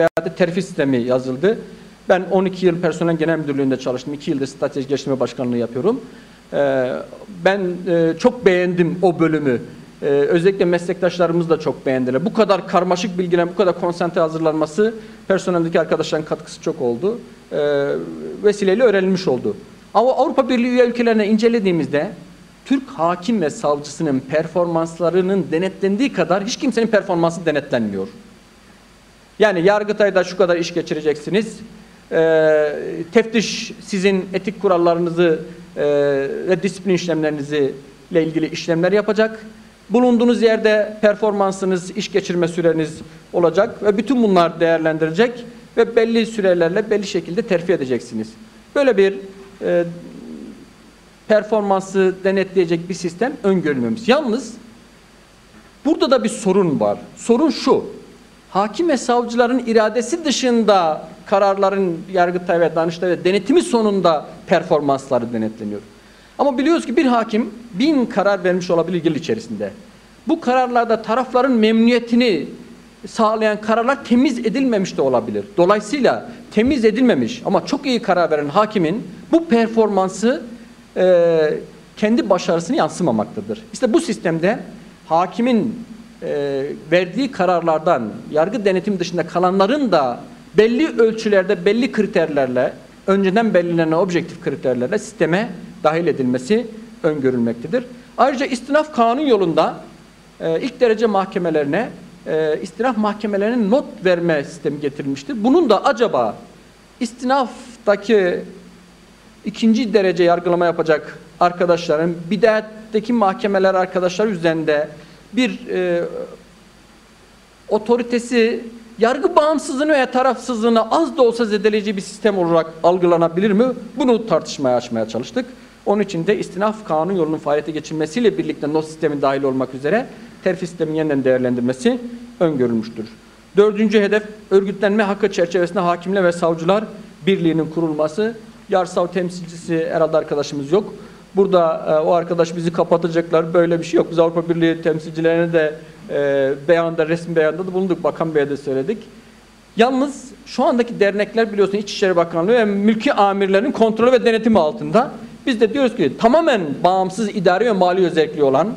veya terfi sistemi yazıldı. Ben 12 yıl personel genel müdürlüğünde çalıştım. 2 yıldır strateji geliştirme başkanlığı yapıyorum. Ee, ben e, çok beğendim o bölümü. Ee, özellikle meslektaşlarımız da çok beğendiler. Bu kadar karmaşık bilgiler, bu kadar konsantre hazırlanması personeldeki arkadaşların katkısı çok oldu. Ee, vesileyle öğrenilmiş oldu. Ama Avrupa Birliği üye ülkelerine incelediğimizde Türk hakim ve savcısının performanslarının denetlendiği kadar hiç kimsenin performansı denetlenmiyor. Yani Yargıtay'da şu kadar iş geçireceksiniz. Ee, teftiş sizin etik kurallarınızı e, ve disiplin işlemlerinizi ile ilgili işlemler yapacak. Bulunduğunuz yerde performansınız, iş geçirme süreniz olacak ve bütün bunlar değerlendirecek ve belli sürelerle belli şekilde terfi edeceksiniz. Böyle bir e, performansı denetleyecek bir sistem öngörülmemiş. Yalnız burada da bir sorun var. Sorun şu. Hakim ve savcıların iradesi dışında kararların Yargıtay ve Danıştay denetimi sonunda performansları denetleniyor. Ama biliyoruz ki bir hakim bin karar vermiş olabilir yıl içerisinde. Bu kararlarda tarafların memnuniyetini sağlayan kararlar temiz edilmemiş de olabilir. Dolayısıyla temiz edilmemiş ama çok iyi karar veren hakimin bu performansı e, kendi başarısını yansımamaktadır. İşte bu sistemde hakimin e, verdiği kararlardan yargı denetim dışında kalanların da belli ölçülerde belli kriterlerle önceden belirlenen objektif kriterlerle sisteme dahil edilmesi öngörülmektedir. Ayrıca istinaf kanun yolunda e, ilk derece mahkemelerine e, istinaf mahkemelerinin not verme sistemi getirilmiştir. Bunun da acaba istinaftaki ikinci derece yargılama yapacak arkadaşların bidayetteki mahkemeler arkadaşlar üzerinde bir e, otoritesi yargı bağımsızlığını veya tarafsızlığını az da olsa zedeleyici bir sistem olarak algılanabilir mi? Bunu tartışmaya açmaya çalıştık. Onun için de istinaf kanun yolunun faaliyete geçirmesiyle birlikte not sistemin dahil olmak üzere terfi sistemin yeniden değerlendirmesi öngörülmüştür. Dördüncü hedef örgütlenme hakkı çerçevesinde hakimler ve savcılar birliğinin kurulması. Yarsav temsilcisi herhalde arkadaşımız yok. Burada e, o arkadaş bizi kapatacaklar. Böyle bir şey yok. Biz Avrupa Birliği temsilcilerine de e, beyanda, resmi beyanda da bulunduk. Bakan Bey'e de söyledik. Yalnız şu andaki dernekler biliyorsun İçişleri Bakanlığı ve mülki amirlerin kontrolü ve denetimi altında. Biz de diyoruz ki tamamen bağımsız idari ve mali özelliği olan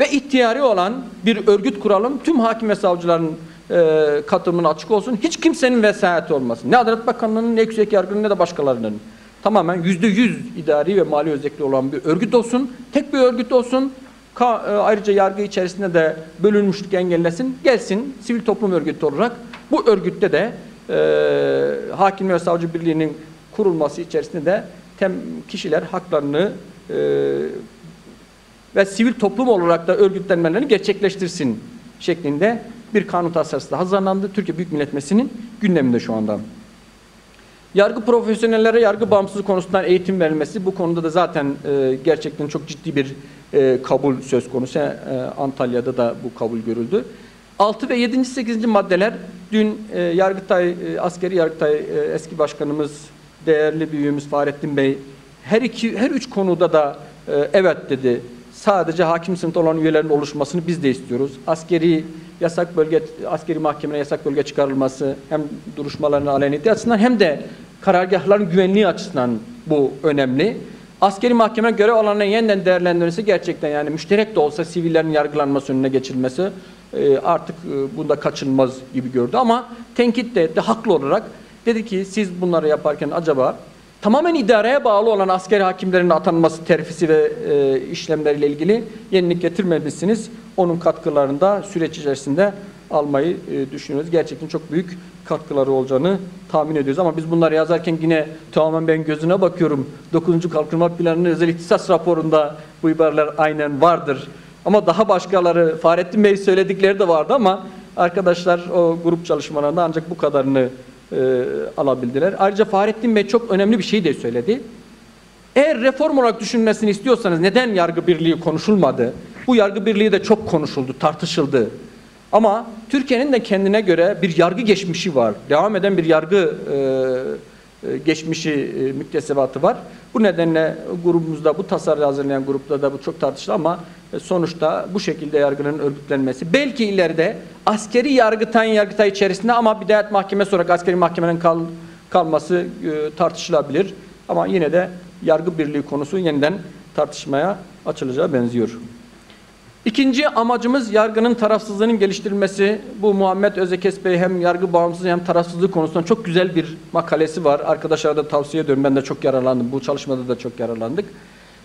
ve ihtiyari olan bir örgüt kuralım. Tüm hakim ve savcıların e, katılımına açık olsun. Hiç kimsenin vesayeti olmasın. Ne Adalet Bakanlığı'nın ne yüksek yargının ne de başkalarının. Tamamen yüzde yüz idari ve mali özelliği olan bir örgüt olsun. Tek bir örgüt olsun. Ka e, ayrıca yargı içerisinde de bölünmüşlük engellesin. Gelsin sivil toplum örgütü olarak bu örgütte de e, hakim ve savcı birliğinin kurulması içerisinde de tem kişiler haklarını e, ve sivil toplum olarak da örgütlenmelerini gerçekleştirsin şeklinde bir kanun tasarısı da hazırlandı. Türkiye Büyük Millet Meclisi'nin gündeminde şu anda. Yargı profesyonellere yargı bağımsızlığı konusundan eğitim verilmesi bu konuda da zaten e, gerçekten çok ciddi bir e, kabul söz konusu. E, Antalya'da da bu kabul görüldü. 6 ve 7. 8. maddeler dün e, Yargıtay, e, askeri Yargıtay e, eski başkanımız, değerli büyüğümüz Fahrettin Bey her iki her üç konuda da e, evet dedi. Sadece hakim sınıfta olan üyelerin oluşmasını biz de istiyoruz. Askeri yasak bölge, askeri mahkemeye yasak bölge çıkarılması hem duruşmaların aleniyeti açısından hem de karargahların güvenliği açısından bu önemli. Askeri mahkeme görev alanına yeniden değerlendirilmesi gerçekten yani müşterek de olsa sivillerin yargılanması önüne geçilmesi e, artık e, bunda kaçınılmaz gibi gördü ama tenkit de etti haklı olarak dedi ki siz bunları yaparken acaba tamamen idareye bağlı olan askeri hakimlerin atanması terfisi ve e, işlemleriyle ilgili yenilik getirmemişsiniz. Onun katkılarını da süreç içerisinde almayı e, düşünüyoruz. Gerçekten çok büyük katkıları olacağını tahmin ediyoruz. Ama biz bunları yazarken yine tamamen ben gözüne bakıyorum. 9. Kalkınma Planı'nın özel ihtisas raporunda bu ibareler aynen vardır. Ama daha başkaları, Fahrettin Bey söyledikleri de vardı ama arkadaşlar o grup çalışmalarında ancak bu kadarını e, alabildiler. Ayrıca Fahrettin Bey çok önemli bir şey de söyledi. Eğer reform olarak düşünmesini istiyorsanız neden yargı birliği konuşulmadı? Bu yargı birliği de çok konuşuldu, tartışıldı. Ama Türkiye'nin de kendine göre bir yargı geçmişi var. Devam eden bir yargı e, geçmişi, e, müktesebatı var. Bu nedenle grubumuzda, bu tasarıyı hazırlayan grupta da bu çok tartışıldı ama e, sonuçta bu şekilde yargının örgütlenmesi belki ileride askeri yargıtayın yargıtay içerisinde ama bidayet mahkemesi olarak askeri mahkemenin kal, kalması e, tartışılabilir. Ama yine de yargı birliği konusu yeniden tartışmaya açılacağı benziyor. İkinci amacımız yargının tarafsızlığının geliştirilmesi. Bu Muhammed Özekes Bey hem yargı bağımsızlığı hem tarafsızlığı konusunda çok güzel bir makalesi var. Arkadaşlara da tavsiye ediyorum. Ben de çok yararlandım. Bu çalışmada da çok yararlandık.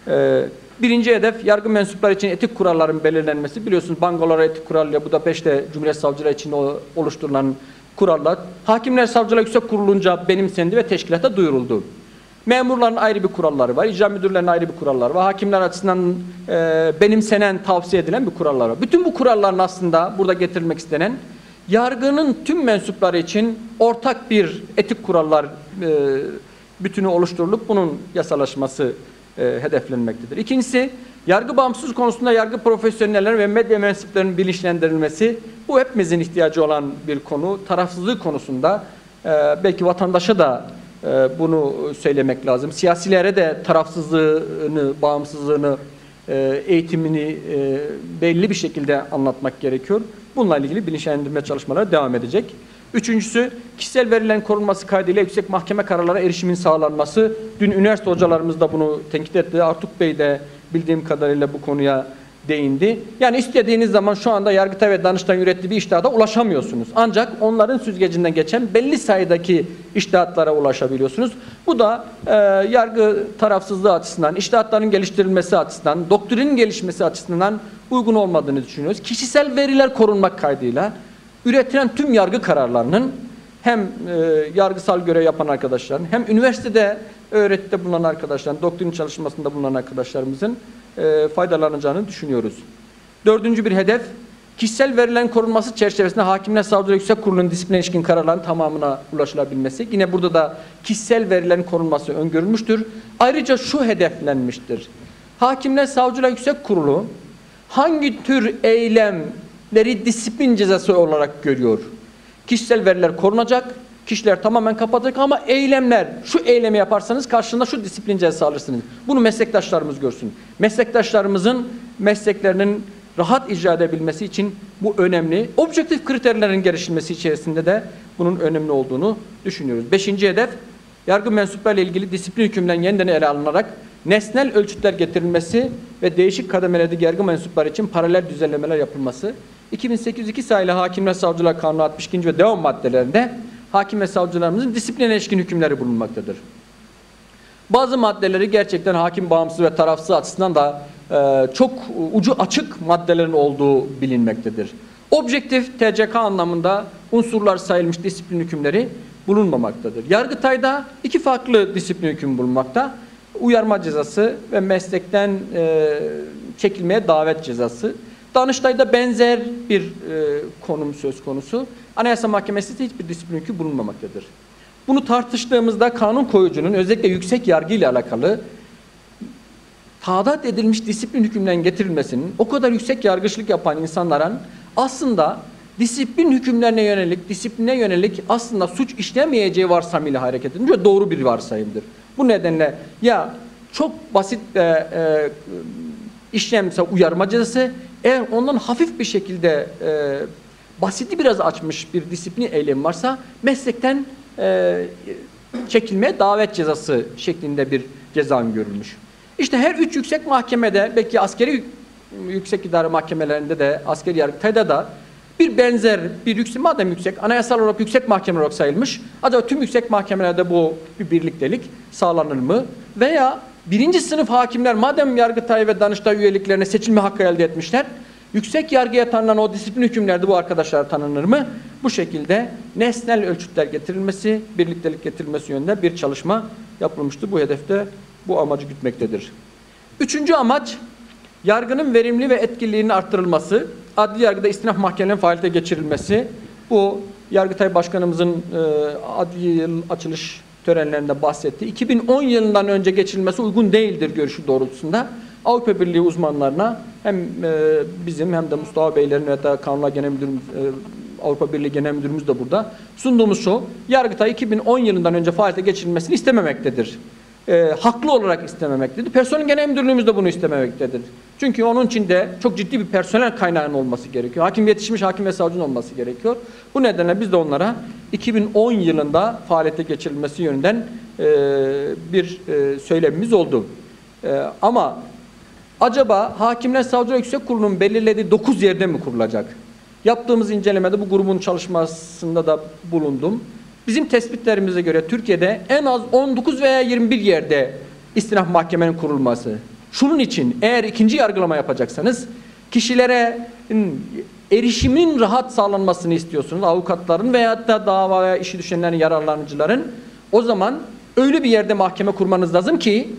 Ee, birinci hedef yargı mensupları için etik kuralların belirlenmesi. Biliyorsunuz Bangalore etik kuralıyla Budapeşte Cumhuriyet Savcıları için oluşturulan kurallar Hakimler Savcılar Yüksek Kurulu'nca benimsendi ve teşkilata duyuruldu. Memurların ayrı bir kuralları var, icra müdürlerinin ayrı bir kuralları var, hakimler açısından e, benimsenen, tavsiye edilen bir kurallar var. Bütün bu kuralların aslında burada getirilmek istenen yargının tüm mensupları için ortak bir etik kurallar e, bütünü oluşturulup bunun yasalaşması e, hedeflenmektedir. İkincisi, yargı bağımsızlığı konusunda yargı profesyonelleri ve medya mensuplarının bilinçlendirilmesi. Bu hepimizin ihtiyacı olan bir konu. Tarafsızlık konusunda e, belki vatandaşa da bunu söylemek lazım. Siyasilere de tarafsızlığını, bağımsızlığını, e, eğitimini e, belli bir şekilde anlatmak gerekiyor. Bununla ilgili bilinçlendirme çalışmaları devam edecek. Üçüncüsü kişisel verilerin korunması kaydıyla yüksek mahkeme kararlara erişimin sağlanması. Dün üniversite hocalarımız da bunu tenkit etti. Artuk Bey de bildiğim kadarıyla bu konuya değindi. Yani istediğiniz zaman şu anda Yargıtay ve Danıştay'ın ürettiği bir iştihada ulaşamıyorsunuz. Ancak onların süzgecinden geçen belli sayıdaki iştihatlara ulaşabiliyorsunuz. Bu da e, yargı tarafsızlığı açısından, iştihatların geliştirilmesi açısından, doktrinin gelişmesi açısından uygun olmadığını düşünüyoruz. Kişisel veriler korunmak kaydıyla üretilen tüm yargı kararlarının hem e, yargısal görev yapan arkadaşların hem üniversitede öğretide bulunan arkadaşların, doktrin çalışmasında bulunan arkadaşlarımızın e, faydalanacağını düşünüyoruz. Dördüncü bir hedef, kişisel verilerin korunması çerçevesinde Hakimler Savcılar Yüksek Kurulu'nun disipline ilişkin kararların tamamına ulaşılabilmesi. Yine burada da kişisel verilerin korunması öngörülmüştür. Ayrıca şu hedeflenmiştir. Hakimler Savcılar Yüksek Kurulu hangi tür eylemleri disiplin cezası olarak görüyor? Kişisel veriler korunacak, kişiler tamamen kapatacak ama eylemler, şu eylemi yaparsanız karşında şu disiplin cezası alırsınız. Bunu meslektaşlarımız görsün. Meslektaşlarımızın mesleklerinin rahat icra edebilmesi için bu önemli. Objektif kriterlerin geliştirilmesi içerisinde de bunun önemli olduğunu düşünüyoruz. Beşinci hedef, yargı mensuplarıyla ilgili disiplin hükümden yeniden ele alınarak nesnel ölçütler getirilmesi ve değişik kademelerdeki yargı mensupları için paralel düzenlemeler yapılması. 2008 sayılı Hakimler Savcılar Kanunu 62. ve devam maddelerinde hakim ve savcılarımızın disipline ilişkin hükümleri bulunmaktadır. Bazı maddeleri gerçekten hakim bağımsız ve tarafsız açısından da e, çok ucu açık maddelerin olduğu bilinmektedir. Objektif TCK anlamında unsurlar sayılmış disiplin hükümleri bulunmamaktadır. Yargıtay'da iki farklı disiplin hükmü bulunmakta. Uyarma cezası ve meslekten e, çekilmeye davet cezası. Danıştay'da benzer bir e, konum söz konusu. Anayasa Mahkemesi'nde hiçbir disiplin hükmü bulunmamaktadır. Bunu tartıştığımızda kanun koyucunun özellikle yüksek yargı ile alakalı taadat edilmiş disiplin hükümlerinin getirilmesinin o kadar yüksek yargıçlık yapan insanların aslında disiplin hükümlerine yönelik, disipline yönelik aslında suç işlemeyeceği varsayımıyla hareket ve doğru bir varsayımdır. Bu nedenle ya çok basit e, e, işlemse uyarma cezası eğer ondan hafif bir şekilde e, basiti biraz açmış bir disiplin eylemi varsa meslekten e, çekilmeye davet cezası şeklinde bir ceza görülmüş. İşte her üç yüksek mahkemede belki askeri yüksek idare mahkemelerinde de askeri yargıtayda da bir benzer bir yüksek madem yüksek anayasal olarak yüksek mahkeme olarak sayılmış. Acaba tüm yüksek mahkemelerde bu bir birliktelik sağlanır mı? Veya birinci sınıf hakimler madem Yargıtay ve Danıştay üyeliklerine seçilme hakkı elde etmişler yüksek yargıya tanınan o disiplin hükümlerde bu arkadaşlar tanınır mı? Bu şekilde nesnel ölçütler getirilmesi, birliktelik getirilmesi yönünde bir çalışma yapılmıştı. Bu hedefte bu amacı gütmektedir. Üçüncü amaç yargının verimli ve etkililiğinin arttırılması, adli yargıda istinaf mahkemelerinin faaliyete geçirilmesi. Bu Yargıtay Başkanımızın e, adli açılış törenlerinde bahsetti. 2010 yılından önce geçirilmesi uygun değildir görüşü doğrultusunda. Avrupa Birliği uzmanlarına hem e, bizim hem de Mustafa Beylerin ve da Kanunlar Genel Müdürümüz, e, Avrupa Birliği Genel Müdürümüz de burada sunduğumuz şu, Yargıtay 2010 yılından önce faaliyete geçirilmesini istememektedir. E, haklı olarak istememektedir. Personel Genel Müdürlüğümüz de bunu istememektedir. Çünkü onun için de çok ciddi bir personel kaynağının olması gerekiyor. Hakim yetişmiş hakim ve savcının olması gerekiyor. Bu nedenle biz de onlara 2010 yılında faaliyete geçirilmesi yönünden e, bir e, söylemimiz oldu. E, ama acaba Hakimler Savcılar Yüksek Kurulu'nun belirlediği 9 yerde mi kurulacak? Yaptığımız incelemede bu grubun çalışmasında da bulundum. Bizim tespitlerimize göre Türkiye'de en az 19 veya 21 yerde istinaf mahkemenin kurulması. Şunun için eğer ikinci yargılama yapacaksanız kişilere erişimin rahat sağlanmasını istiyorsunuz. Avukatların veyahut da davaya işi düşenlerin yararlanıcıların o zaman öyle bir yerde mahkeme kurmanız lazım ki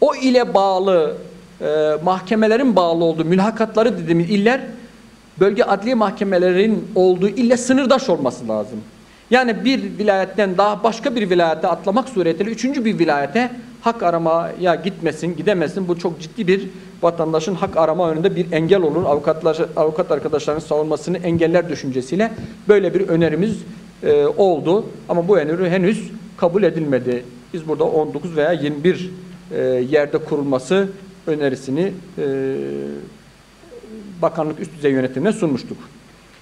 o ile bağlı e, mahkemelerin bağlı olduğu mülakatları dediğimiz iller bölge adliye mahkemelerin olduğu ille sınırdaş olması lazım. Yani bir vilayetten daha başka bir vilayete atlamak suretiyle üçüncü bir vilayete hak aramaya gitmesin, gidemesin. Bu çok ciddi bir vatandaşın hak arama önünde bir engel olur. Avukatlar, avukat arkadaşların savunmasını engeller düşüncesiyle böyle bir önerimiz e, oldu. Ama bu öneri henüz kabul edilmedi. Biz burada 19 veya 21 e, yerde kurulması önerisini e, bakanlık üst düzey yönetimine sunmuştuk.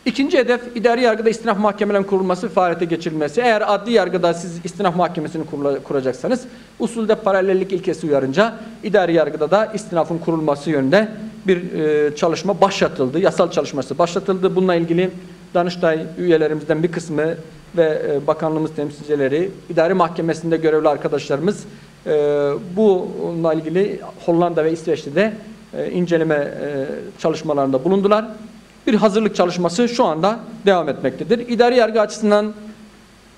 İkinci hedef idari yargıda istinaf mahkemelerinin kurulması, faaliyete geçirilmesi. Eğer adli yargıda siz istinaf mahkemesini kuracaksanız usulde paralellik ilkesi uyarınca idari yargıda da istinafın kurulması yönünde bir e, çalışma başlatıldı. Yasal çalışması başlatıldı. Bununla ilgili Danıştay üyelerimizden bir kısmı ve e, bakanlığımız temsilcileri, idari mahkemesinde görevli arkadaşlarımız e, bununla ilgili Hollanda ve İsveç'te de e, inceleme e, çalışmalarında bulundular bir hazırlık çalışması şu anda devam etmektedir. İdari yargı açısından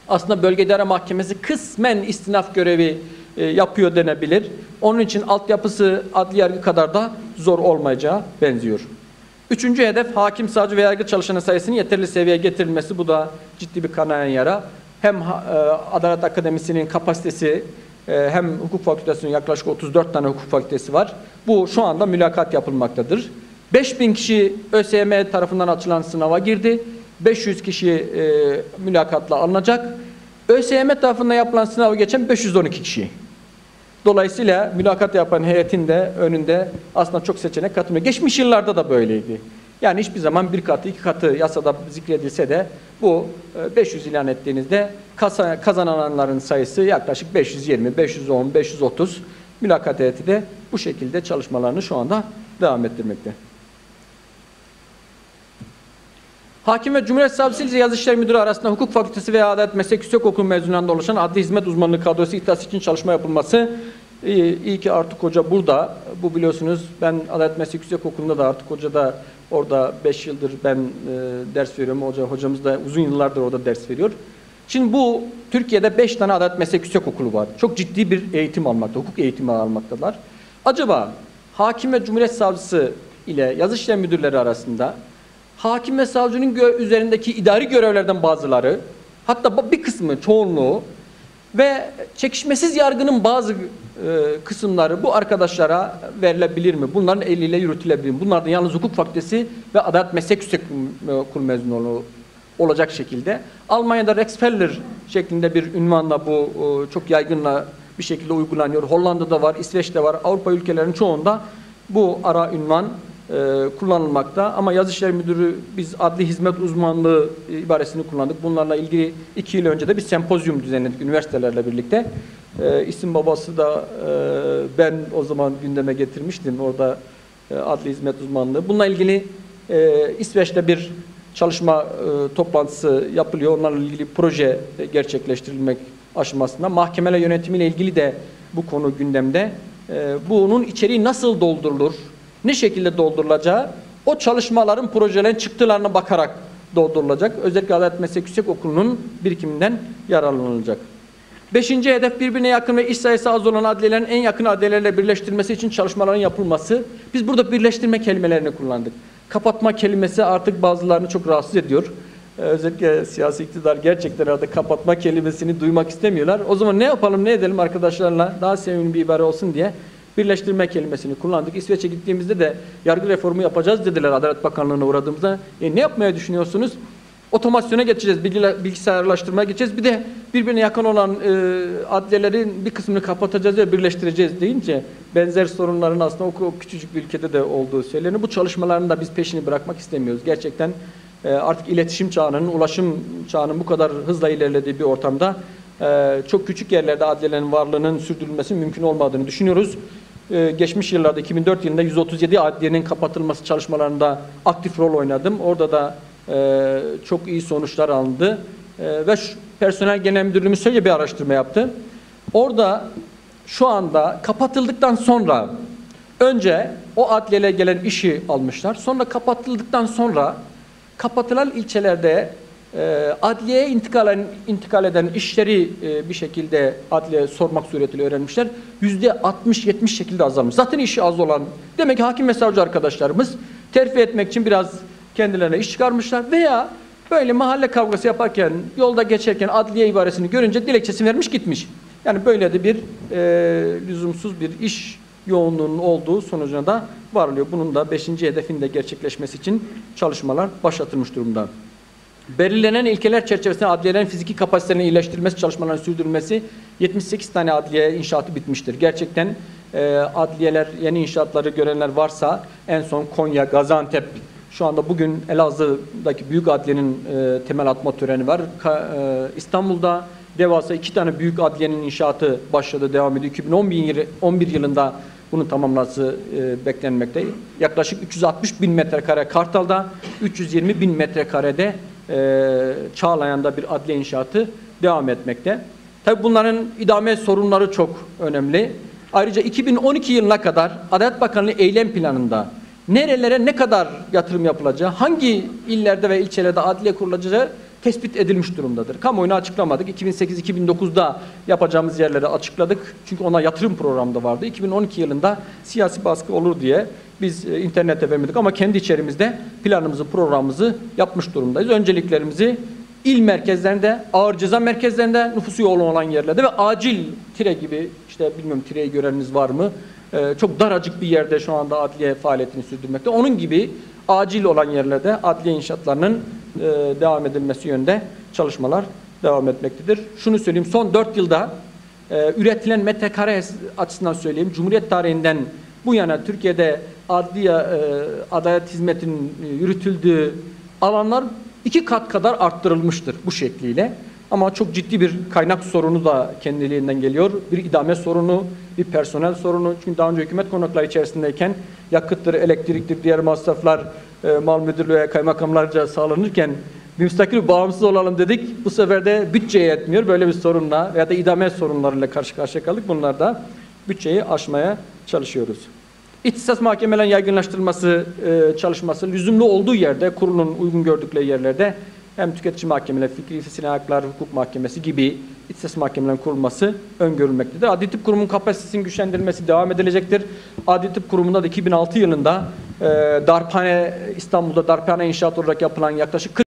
aslında bölge idare mahkemesi kısmen istinaf görevi e, yapıyor denebilir. Onun için altyapısı adli yargı kadar da zor olmayacağı benziyor. Üçüncü hedef hakim, savcı ve yargı çalışanı sayısının yeterli seviyeye getirilmesi. Bu da ciddi bir kanayan yara. Hem e, Adalet Akademisi'nin kapasitesi e, hem hukuk fakültesinin yaklaşık 34 tane hukuk fakültesi var. Bu şu anda mülakat yapılmaktadır. 5000 kişi ÖSYM tarafından açılan sınava girdi. 500 kişi e, mülakatla alınacak. ÖSYM tarafından yapılan sınavı geçen 512 kişi. Dolayısıyla mülakat yapan heyetin de önünde aslında çok seçenek katılmıyor. Geçmiş yıllarda da böyleydi. Yani hiçbir zaman bir katı, iki katı yasada zikredilse de bu 500 e, ilan ettiğinizde kazananların sayısı yaklaşık 520, 510, 530 mülakat heyeti de bu şekilde çalışmalarını şu anda devam ettirmekte. Hakim ve Cumhuriyet Savcısı ile Yazı İşleri Müdürü arasında hukuk fakültesi veya adalet meslek yüksek okul mezunlarında oluşan adli hizmet uzmanlığı kadrosu ihtisas için çalışma yapılması iyi, iyi ki artık hoca burada. Bu biliyorsunuz ben adalet meslek yüksek okulunda da artık hoca da orada 5 yıldır ben e, ders veriyorum. Hoca hocamız da uzun yıllardır orada ders veriyor. Şimdi bu Türkiye'de 5 tane adalet meslek yüksek okulu var. Çok ciddi bir eğitim almakta, hukuk eğitimi almaktalar. Acaba hakim ve cumhuriyet savcısı ile yazı müdürleri arasında hakim ve savcının üzerindeki idari görevlerden bazıları, hatta bir kısmı, çoğunluğu ve çekişmesiz yargının bazı e, kısımları bu arkadaşlara verilebilir mi? Bunların eliyle yürütülebilir mi? Bunlardan yalnız hukuk fakültesi ve adalet meslek yüksek okul mezunu olacak şekilde. Almanya'da Rexfeller şeklinde bir ünvanla bu e, çok yaygınla bir şekilde uygulanıyor. Hollanda'da var, İsveç'te var, Avrupa ülkelerinin çoğunda bu ara ünvan e, kullanılmakta. Ama Yazı İşleri Müdürü biz adli hizmet uzmanlığı ibaresini kullandık. Bunlarla ilgili iki yıl önce de bir sempozyum düzenledik üniversitelerle birlikte. E, isim babası da e, ben o zaman gündeme getirmiştim orada e, adli hizmet uzmanlığı. Bununla ilgili e, İsveç'te bir çalışma e, toplantısı yapılıyor. Onlarla ilgili proje gerçekleştirilmek aşamasında. Mahkemeler yönetimiyle ilgili de bu konu gündemde. E, bunun içeriği nasıl doldurulur? Ne şekilde doldurulacağı o çalışmaların projelerin çıktılarına bakarak doldurulacak. Özellikle Adalet Meslek Yüksek Okulu'nun birikiminden yararlanılacak. Beşinci hedef birbirine yakın ve iş sayısı az olan adliyelerin en yakın adliyelerle birleştirilmesi için çalışmaların yapılması. Biz burada birleştirme kelimelerini kullandık. Kapatma kelimesi artık bazılarını çok rahatsız ediyor. Ee, özellikle siyasi iktidar gerçekten artık kapatma kelimesini duymak istemiyorlar. O zaman ne yapalım ne edelim arkadaşlarla daha sevimli bir ibare olsun diye birleştirme kelimesini kullandık. İsveç'e gittiğimizde de yargı reformu yapacağız dediler Adalet Bakanlığı'na uğradığımızda. E ne yapmaya düşünüyorsunuz? otomasyona geçeceğiz, bilgisayarlaştırmaya geçeceğiz. Bir de birbirine yakın olan e, adliyelerin bir kısmını kapatacağız ve birleştireceğiz deyince benzer sorunların aslında o, o küçücük bir ülkede de olduğu söyleniyor. Bu çalışmaların da biz peşini bırakmak istemiyoruz. Gerçekten e, artık iletişim çağının, ulaşım çağının bu kadar hızla ilerlediği bir ortamda e, çok küçük yerlerde adliyelerin varlığının sürdürülmesi mümkün olmadığını düşünüyoruz. Ee, geçmiş yıllarda 2004 yılında 137 adliyenin kapatılması çalışmalarında aktif rol oynadım. Orada da e, çok iyi sonuçlar alındı. E, ve personel genel müdürlüğümüz şöyle bir araştırma yaptı. Orada şu anda kapatıldıktan sonra önce o adliyelere gelen işi almışlar. Sonra kapatıldıktan sonra kapatılan ilçelerde adliyeye intikal intikal eden işleri e, bir şekilde adliye sormak suretiyle öğrenmişler. Yüzde 60-70 şekilde azalmış. Zaten işi az olan demek ki hakim ve savcı arkadaşlarımız terfi etmek için biraz kendilerine iş çıkarmışlar veya böyle mahalle kavgası yaparken yolda geçerken adliye ibaresini görünce dilekçesini vermiş gitmiş. Yani böyle de bir e, lüzumsuz bir iş yoğunluğunun olduğu sonucuna da varılıyor. Bunun da 5. hedefinde gerçekleşmesi için çalışmalar başlatılmış durumda. Belirlenen ilkeler çerçevesinde adliyelerin fiziki kapasitelerini iyileştirilmesi çalışmalarının sürdürülmesi 78 tane adliye inşaatı bitmiştir. Gerçekten e, adliyeler, yeni inşaatları görenler varsa en son Konya, Gaziantep, şu anda bugün Elazığ'daki büyük adliyenin e, temel atma töreni var. Ka, e, İstanbul'da devasa iki tane büyük adliyenin inşaatı başladı, devam ediyor. 2011 yılı- 11 yılında bunun tamamlanması e, beklenmekte. Yaklaşık 360 bin metrekare Kartal'da, 320 bin metrekarede e, Çağlayan'da bir adliye inşaatı devam etmekte. Tabii bunların idame sorunları çok önemli. Ayrıca 2012 yılına kadar Adalet Bakanlığı eylem planında nerelere ne kadar yatırım yapılacağı, hangi illerde ve ilçelerde adliye kurulacağı tespit edilmiş durumdadır. Kamuoyuna açıklamadık. 2008-2009'da yapacağımız yerleri açıkladık. Çünkü ona yatırım programı da vardı. 2012 yılında siyasi baskı olur diye biz e, internete vermedik ama kendi içerimizde planımızı, programımızı yapmış durumdayız. Önceliklerimizi il merkezlerinde, ağır ceza merkezlerinde, nüfusu yoğun olan yerlerde ve acil tire gibi, işte bilmiyorum tireyi göreniniz var mı? Ee, çok daracık bir yerde şu anda adliye faaliyetini sürdürmekte. Onun gibi acil olan yerlerde adliye inşaatlarının e, devam edilmesi yönde çalışmalar devam etmektedir. Şunu söyleyeyim, son 4 yılda e, üretilen metrekare açısından söyleyeyim, Cumhuriyet tarihinden bu yana Türkiye'de adliye e, adalet hizmetinin e, yürütüldüğü alanlar iki kat kadar arttırılmıştır bu şekliyle. Ama çok ciddi bir kaynak sorunu da kendiliğinden geliyor. Bir idame sorunu, bir personel sorunu. Çünkü daha önce hükümet konakları içerisindeyken yakıttır, elektriktir, diğer masraflar e, mal müdürlüğe, kaymakamlarca sağlanırken müstakil bağımsız olalım dedik. Bu sefer de bütçeye yetmiyor. Böyle bir sorunla veya da idame sorunlarıyla karşı karşıya kaldık. Bunlar da bütçeyi aşmaya çalışıyoruz. İhtisas mahkemelerin yaygınlaştırılması e, çalışması lüzumlu olduğu yerde, kurulun uygun gördükleri yerlerde hem tüketici mahkemeleri, fikri silah haklar hukuk mahkemesi gibi ihtisas mahkemelerinin kurulması öngörülmektedir. Adli Tıp Kurumu'nun kapasitesinin güçlendirilmesi devam edilecektir. Adli Tıp Kurumu'nda da 2006 yılında e, darphane İstanbul'da darphane inşaat olarak yapılan yaklaşık 40